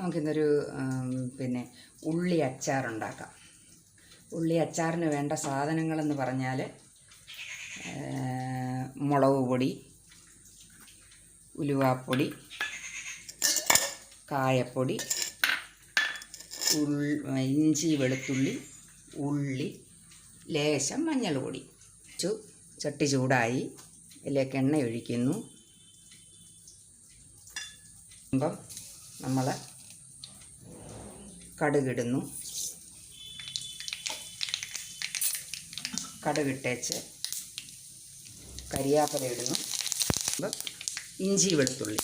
നമുക്കിന്നൊരു പിന്നെ ഉള്ളി അച്ചാറുണ്ടാക്കാം ഉള്ളി അച്ചാറിന് വേണ്ട സാധനങ്ങളെന്ന് പറഞ്ഞാൽ മുളക് പൊടി ഉലുവാപ്പൊടി കായപ്പൊടി ഇഞ്ചി വെളുത്തുള്ളി ഉള്ളി ലേശം മഞ്ഞൾ പൊടി ചു ചട്ടി ചൂടായി. ഇതിലേക്ക് എണ്ണ ഒഴിക്കുന്നു. അപ്പം നമ്മൾ കടുകിടുന്നു. കടുകിട്ടേച്ച് കരിയാപ്പല ഇടുന്നു. ഇഞ്ചി വെളുത്തുള്ളി.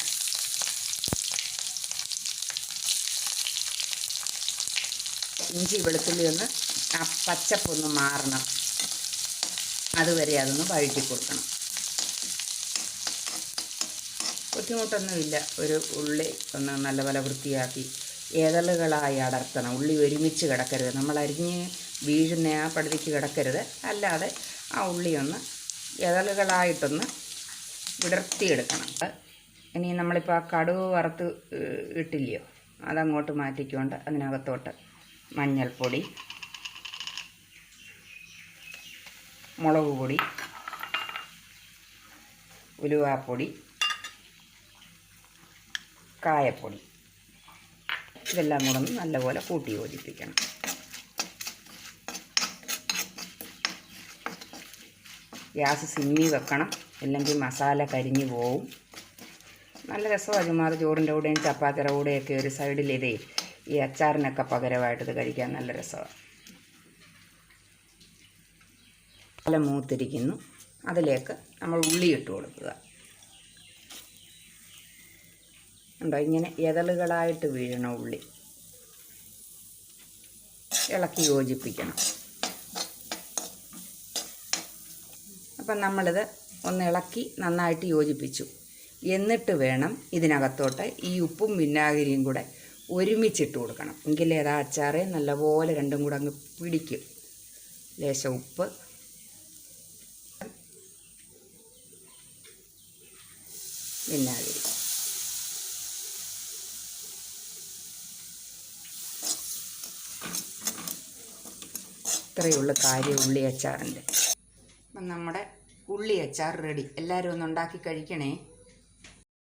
ഇഞ്ചി വെളുത്തുള്ളി ഒന്ന് ആ പച്ചപ്പൊന്ന് മാറണം. അതുവരെ അതൊന്ന് വഴറ്റി കൊടുക്കണം. ബുദ്ധിമുട്ടൊന്നുമില്ല. ഒരു ഉള്ളി ഒന്ന് നല്ലപോലെ വൃത്തിയാക്കി ഏതളുകളായി അടർത്തണം. ഉള്ളി ഒരുമിച്ച് കിടക്കരുത്. നമ്മൾ അരിഞ്ഞ് വീഴുന്ന ആ പടുതിക്ക് കിടക്കരുത്. അല്ലാതെ ആ ഉള്ളി ഒന്ന് ഏതളുകളായിട്ടൊന്ന് വിടർത്തിയെടുക്കണം. ഇനി നമ്മളിപ്പോൾ ആ കടുവ് വറുത്ത് ഇട്ടില്ലയോ? അതങ്ങോട്ട് മാറ്റിക്കൊണ്ട് അതിനകത്തോട്ട് മഞ്ഞൾപ്പൊടി മുളക് പൊടി ഉലുവാപ്പൊടി കായപ്പൊടി. ഇതെല്ലാം കൂടെ ഒന്ന് നല്ലപോലെ കൂട്ടി യോജിപ്പിക്കണം. ഗ്യാസ് സിമ്മി വെക്കണം. ഇല്ലെങ്കിൽ മസാല കരിഞ്ഞു പോവും. നല്ല രസമാണ് ചുമ്മാതെ ചോറിന്റെ കൂടെയും ചപ്പാത്തിയുടെ കൂടെയൊക്കെ ഒരു സൈഡിൽ ഇതേ ഈ അച്ചാറിനൊക്കെ പകരമായിട്ട് ഇത് കഴിക്കാൻ നല്ല രസമാണ്. നല്ല മൂത്തിരിക്കുന്നു. അതിലേക്ക് നമ്മൾ ഉള്ളി ഇട്ട് കൊടുക്കുക. ഉണ്ടോ? ഇങ്ങനെ ഇതളുകളായിട്ട് വീഴണം ഉള്ളി. ഇളക്കി യോജിപ്പിക്കണം. അപ്പം നമ്മളിത് ഒന്ന് ഇളക്കി നന്നായിട്ട് യോജിപ്പിച്ചു. എന്നിട്ട് വേണം ഇതിനകത്തോട്ട് ഈ ഉപ്പും വിനാഗിരിയും കൂടെ ഒരുമിച്ചിട്ട് കൊടുക്കണം. എങ്കിലേ അത് അച്ചാറ്? നല്ലപോലെ രണ്ടും കൂടെ അങ്ങ് പിടിക്കും. ലേശം ഉപ്പ്. വിനാഗിരി. ഇത്രയേ ഉള്ളൂ കാര്യം ഉള്ളി അച്ചാറിന്റെ. അപ്പം നമ്മുടെ ഉള്ളി അച്ചാർ റെഡി എല്ലാവരും ഒന്ന് ഉണ്ടാക്കി കഴിക്കണേ.